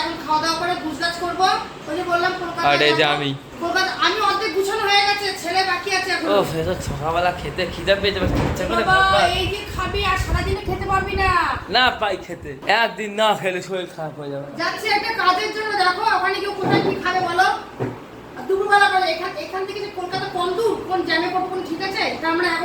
এখন খাওয়া দাওয়া করে গুজগাছ করব। ওই যে বললাম কলকাতা আর যে আমি। কলকাতা আমি অর্ধেক গুছানো হয়ে গেছে ছেলে বাকি আছে এখন। ও ফেরত সকালবেলা খেতে খিদে পেয়ে যাবে ইচ্ছা করে বাবা। এই যে খাবি আর সারাদিনে খেতে পারবি না। না পাই খেতে একদিন না খেলে শরীর খারাপ হয়ে যাবে। যাচ্ছি একটা কাজের জন্য দেখো ওখানে কেউ কোথায় কি খাবে বলো? দুপুরবেলা করে এখান এখান থেকে যে কলকাতা কোন দূর কোন জ্যামে করব কোন ঠিক আছে? তা আমরা যাব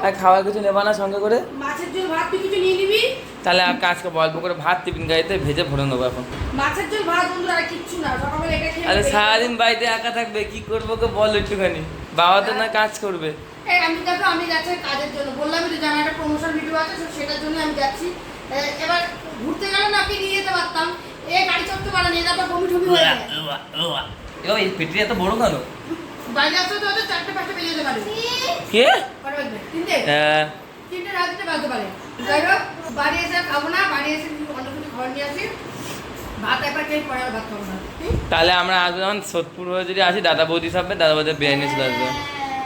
আর খাওয়ার কিছু নেবা না সঙ্গে করে মাছের ঝোল ভাত তুই কিছু নিয়ে নিবি তাহলে আর কাজকে অল্প করে ভাত টিফিন গাড়িতে ভেজে ভরে নেব এখন মাছের ঝোল ভাত বন্ধুরা আর কিচ্ছু না সকালবেলা এটা খেয়ে আরে সারাদিন বাড়িতে একা থাকবে কি করব কে বল একটুখানি বাবা তো না কাজ করবে এই আমি দেখো আমি যাচ্ছি কাজের জন্য বললাম যে আমার একটা প্রমোশন ভিডিও আছে তো সেটার জন্য আমি যাচ্ছি এবার ঘুরতে গেলে না আপনি নিয়ে যেতে পারতাম এ গাড়ি চড়তে পারে না তারপর বমি টমি হয়ে যায় এই পেটি এত বড় কেন বাইরে আসতে তো চারটে পাঁচটা বেজে যেতে পারে কে? তিনটে? হ্যাঁ, বাজতে পারে। যাই হোক বাড়ি এসে খাব না বাড়ি এসে অন্য কিছু খাবার নিয়ে আসি। ভাত একবার খেয়ে পরে ভাত খাব না তাহলে আমরা আসব যখন সোদপুর হয়ে যদি আসি দাদা বৌদি সামনে দাদা বৌদি বিরিয়ানি চলে আসব।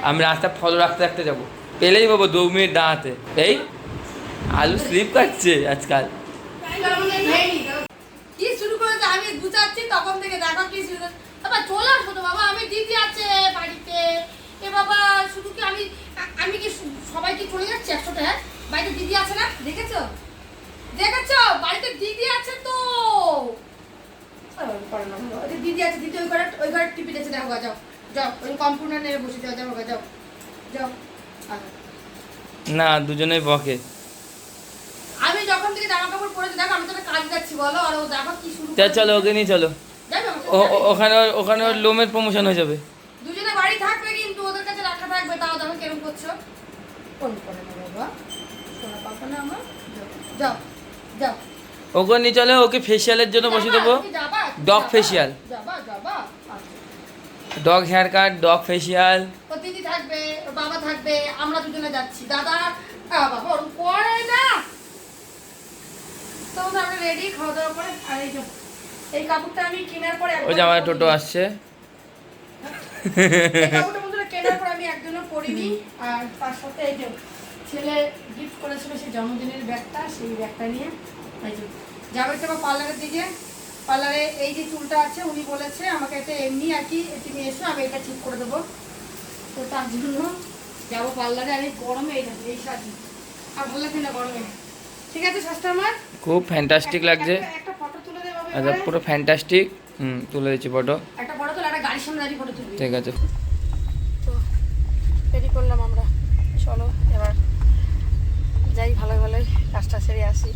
আমি রাস্তা ফলো রাখতে রাখতে যাব। পেলেই বাবু দু মিনিট দাঁড়াতে। এই আলু স্লিপ কাটছে আজকাল। কি শুরু করেছে? আমি গুছাচ্ছি তখন থেকে দেখো কি শুরু করেছে। বাবা চলে তো বাবা আমি দিদি আছে বাড়িতে। এ বাবা শুধু কি আমি আমি কি সবাই কি চলে যাচ্ছে একসাথে? হ্যাঁ? বাড়িতে দিদি আছে না? দেখেছ? দেখেছ? বাড়িতে দিদি আছে তো! দিদি আছে দিদি ওই ঘরে ওই ঘরে টিপি দিয়েছে দেখো যাও যাও ওই কম্পিউটার নিয়ে বসে যাও যাও যাও যাও না দুজনেই বকে। আমি যখন থেকে জামা কাপড় পরেছি দেখো আমি তো কাজ যাচ্ছি বলো আর ও দেখো কি শুরু চল ওকে নিয়ে চলো। ওখানে ওখানে ওর লোমের প্রমোশন হয়ে যাবে দুজনে বাড়ি থাকবে কিন্তু ওদের কাছে রাখা থাকবে করছ কোন করে না বাবা? সোনা পাপা না আমার? যাও যাও ওকে নিয়ে চলো ওকে ফেসিয়ালের জন্য বসে দেবো? Dog facial. Dog hair cut dog facial ওর দিদি থাকবে ওর বাবা থাকবে আমরা দুজনে যাচ্ছি। দাদা বাবা ওরকম করে না। তো আমরা রেডি খাওয়া দাওয়া করে আর এই এই কাপড়টা আমি কেনার পরে ওই যে আমার টোটো আসছে এই কাপড়টা বন্ধুরা কেনার পর একজনও আর তার সাথে এই যে ছেলে গিফট করেছিল সেই জন্মদিনের ব্যাগটা সেই ব্যাগটা নিয়ে। এই যে যাবে পার্লারের দিকে। পার্লারে এই যে চুলটা আছে উনি বলেছে আমাকে এটা এমনি আর কি তুমি এসো আমি এটা ঠিক করে দেবো। তো তার জন্য যাব পার্লারে। আর এই গরমে এই এই সাজি আর ভালো লাগছে না গরমে? ঠিক আছে সাজটা আমার? খুব ফ্যান্টাস্টিক লাগছে। একটা- একটা ফটো তুলে দেবো আচ্ছা পুরো ফ্যান্টাস্টিক হুম তুলে দিচ্ছি ফটো একটা ফটো তুলে একটা গাড়ির সামনে দাঁড়িয়ে ফটো তুলবি। ঠিক আছে। করলাম আমরা। চলো এবার যাই ভালো ভালোই কাজটা সেরে আসি।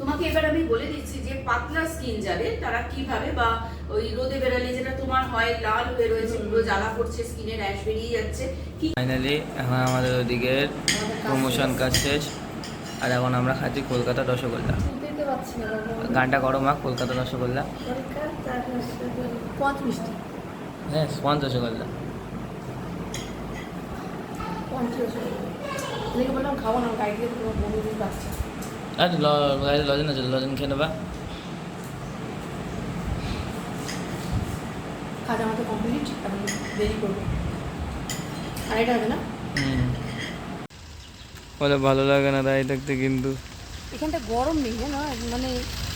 তোমাকে এবার আমি বলে দিচ্ছি যে পাতলা স্কিন যাদের তারা কীভাবে বা ওই রোদে বেরালে যেটা তোমার হয় লাল হয়ে রয়েছে পুরো জ্বালা পড়ছে স্কিনে র্যাশ বেরিয়ে যাচ্ছে। কি ফাইনালি এখন আমাদের ওদিকে প্রমোশন কাজ শেষ। আর এখন আমরা খাচ্ছি কলকাতা রসগোল্লা। গানটা করো মা কলকাতা রসগোল্লা। হ্যাঁ স্পঞ্জ রসগোল্লা। পঞ্চাশ দেখে বললাম খাব না গাড়ি দিয়ে তোমার বমি দিয়ে বাচ্চা আর লজেন আছে লজেন খেয়ে নেবা। কাজ আমাদের কমপ্লিট এখন দেরি করব। আর হবে না? বলে ভালো লাগে না দাঁড়িয়ে থাকতে কিন্তু। এখানটা গরম নেই না? মানে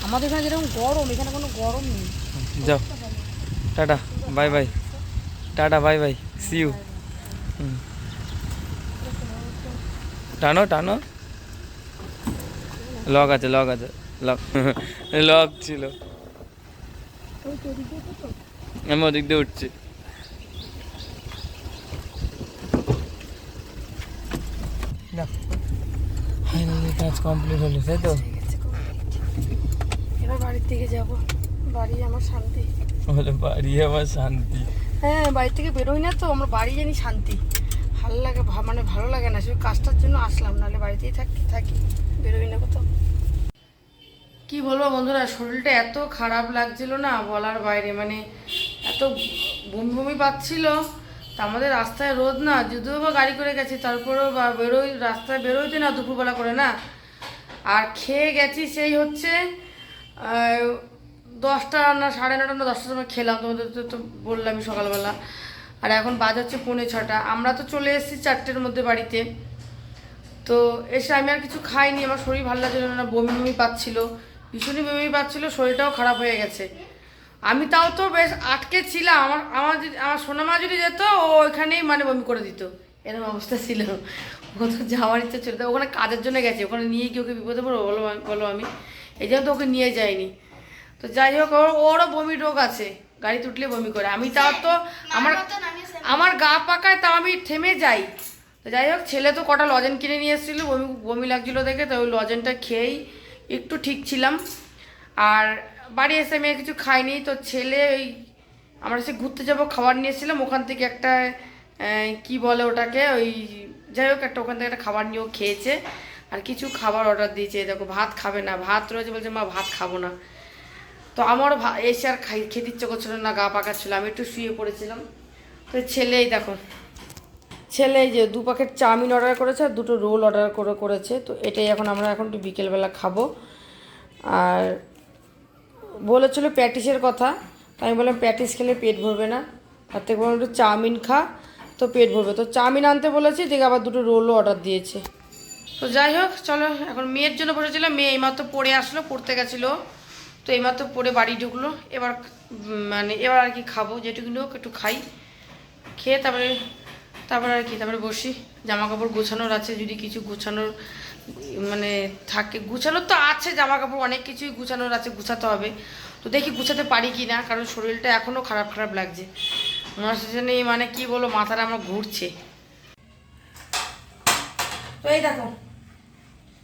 আমাদের এখানে যেরকম গরম এখানে কোনো গরম নেই। যাও। Tata bye bye. Tata bye bye. See you টানো টানো। লক আছে লক আছে লক। লক ছিল। আমি ওদিক দিয়ে উঠছি। কাজ কমপ্লিট হলো তাই তো? এবার বাড়ির দিকে যাব। বাড়ি আমার শান্তি। বাড়ি আমার শান্তি। হ্যাঁ বাড়ি থেকে বেরোই না তো আমরা বাড়ি জানি শান্তি। ভালো লাগে মানে ভালো লাগে না। শুধু কাজটার জন্য আসলাম, নাহলে বাড়িতেই থাকি থাকি। বেরোই না কোথাও। কি বলব বন্ধুরা, শরীরটা এত খারাপ লাগছিল না বলার বাইরে মানে এত বমি বমি পাচ্ছিল। তা আমাদের রাস্তায় রোদ না, যদিও বা গাড়ি করে গেছি, তারপরেও বা বেরোই, রাস্তায় বেরোইতে না, দুপুরবেলা করে না। আর খেয়ে গেছি সেই হচ্ছে দশটা না, সাড়ে নটা না দশটার সময় খেলাম। তোমাদের তো বললামই সকালবেলা। আর এখন বাজ হচ্ছে পৌনে ছটা। আমরা তো চলে এসেছি চারটের মধ্যে বাড়িতে। তো এসে আমি আর কিছু খাইনি, আমার শরীর ভালো লাগছিল না, বমি বমি পাচ্ছিল, ভীষণই বমি পাচ্ছিল, শরীরটাও খারাপ হয়ে গেছে। আমি তাও তো বেশ আটকে ছিলাম, আমার আমার যদি, আমার সোনামা যদি যেত, ও ওইখানেই মানে বমি করে দিত। এরকম অবস্থা ছিল। ও তো যাওয়ার ইচ্ছা ছিল তো ওখানে কাজের জন্য গেছে, ওখানে নিয়ে গিয়ে ওকে বিপদে পড়ব বলো বলো আমি। এই জন্য তো ওকে নিয়ে যাইনি। তো যাই হোক, ওর, ওরও বমি রোগ আছে। গাড়ি তুটলে বমি করে। আমি তাও তো আমার আমার গা পাকায় তাও আমি থেমে যাই। তো যাই হোক ছেলে তো কটা লজেন কিনে নিয়ে এসেছিল বমি বমি লাগছিল দেখে তো ওই লজেনটা খেয়েই একটু ঠিক ছিলাম। আর বাড়ি এসে আমি কিছু খাইনি তো ছেলে ওই আমরা সে ঘুরতে যাব খাবার নিয়েছিলাম ওখান থেকে একটা কি বলে ওটাকে ওই যাই হোক একটা ওখান থেকে একটা খাবার নিয়েও খেয়েছে। আর কিছু খাবার অর্ডার দিয়েছে দেখো ভাত খাবে না ভাত রয়েছে বলছে মা ভাত খাব না। তো আমারও ভা- এসে আর খাই, খেতে ইচ্ছে করছিল না, গা পাকা ছিল, আমি একটু শুয়ে পড়েছিলাম। তো ছেলেই দেখো, ছেলে যে দু প্যাকেট চাউমিন অর্ডার করেছে আর দুটো রোল অর্ডার করে করেছে। তো এটাই এখন আমরা এখন একটু বিকেলবেলা খাব। আর বলেছিল প্যাটিসের কথা তো আমি বললাম প্যাটিস খেলে পেট ভরবে না। তার থেকে বললাম একটু চাউমিন খা, তো পেট ভরবে। তো চাউমিন আনতে বলেছি দেখে আবার দুটো রোলও অর্ডার দিয়েছে। তো যাই হোক, চলো, এখন মেয়ের জন্য বসেছিলাম মেয়ে এইমাত্র পড়ে আসলো, পড়তে গেছিল। তো এইমাত্র পরে বাড়ি ঢুকলো। এবার মানে এবার আর কি খাব যেটুকুনি হোক একটু খাই। খেয়ে তারপরে তারপরে আর কি তারপরে বসি। জামা কাপড় গোছানোর আছে যদি কিছু গোছানোর মানে থাকে। গুছানোর তো আছে জামা কাপড় অনেক কিছুই গুছানোর আছে গুছাতে হবে। তো দেখি গুছাতে পারি কি না কারণ শরীরটা এখনও খারাপ খারাপ লাগছে। মনে মানে কি বলো মাথাটা আমার ঘুরছে। তো এই দেখো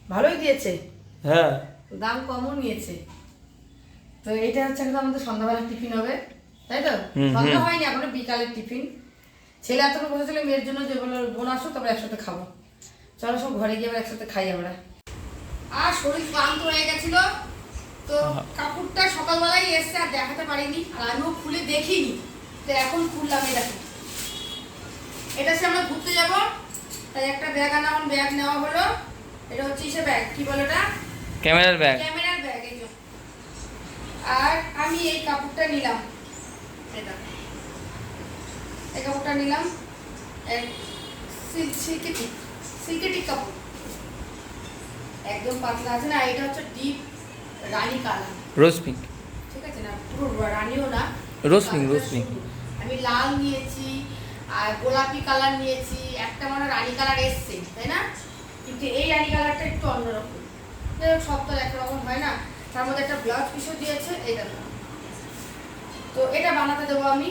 ভালোই দিয়েছে। হ্যাঁ। দাম কমও নিয়েছে। তো এইটা হচ্ছে একদম আমাদের সন্ধ্যাবেলার টিফিন হবে তাই তো? সন্ধ্যা হয়নি এখনও বিকালের টিফিন। ছেলে এতক্ষণ বসেছিল মেয়ের জন্য যে বলল বোন আসো তারপরে একসাথে খাব। চলো সব ঘরে গিয়ে আবার একসাথে খাই আমরা। আর শরীর ক্লান্ত হয়ে গেছিল তো কাপড়টা সকালবেলায় এসছে আর দেখাতে পারিনি আর আমিও খুলে দেখিনি। তো এখন খুললাম দেখো এটা সে আমরা ঘুরতে যাব তাই একটা ব্যাগ আনা ব্যাগ নেওয়া হলো। এটা হচ্ছে ইসে ব্যাগ কি বলে ওটা? ক্যামেরার ব্যাগ ক্যামেরার ব্যাগ এই যে। আর আমি এই কাপড়টা নিলাম। এটা এই কাপড়টা নিলাম। সিল্কেটিক সিল্কেটিক কাপড়। একদম পাতলা আছে না এটা হচ্ছে deep rani colour. Rose pink ঠিক আছে না? পুরো রানীও না। Rose pink, rose pink. আমি লাল নিয়েছি আর গোলাপি কালার নিয়েছি। একটা মানে রানী কালার এসছে তাই না? কিন্তু এই রানী কালারটা একটু অন্যরকম। সব তো একরকম হয় না। তার মধ্যে একটা ব্লাউজ পিসও দিয়েছে এই দেখো তো এটা বানাতে দেবো আমি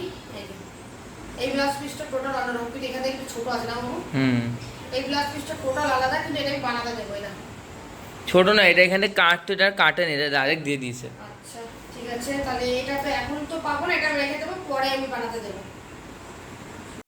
এই ব্লাউজ পিসটা টোটাল অন্যরকম কিন্তু এখান থেকে একটু ছোটো আছে না হুম। এই ব্লাউজ পিসটা টোটাল আলাদা কিন্তু এটা আমি বানাতে দেবো এটা ছোট না এটা এখানে কাটতে এটা কাটে না এটা ডাইরেক্ট দিয়ে দিয়েছে। আচ্ছা ঠিক আছে তাহলে এটা তো এখন তো পাবো না এটা রেখে দেবো পরে আমি বানাতে দেবো।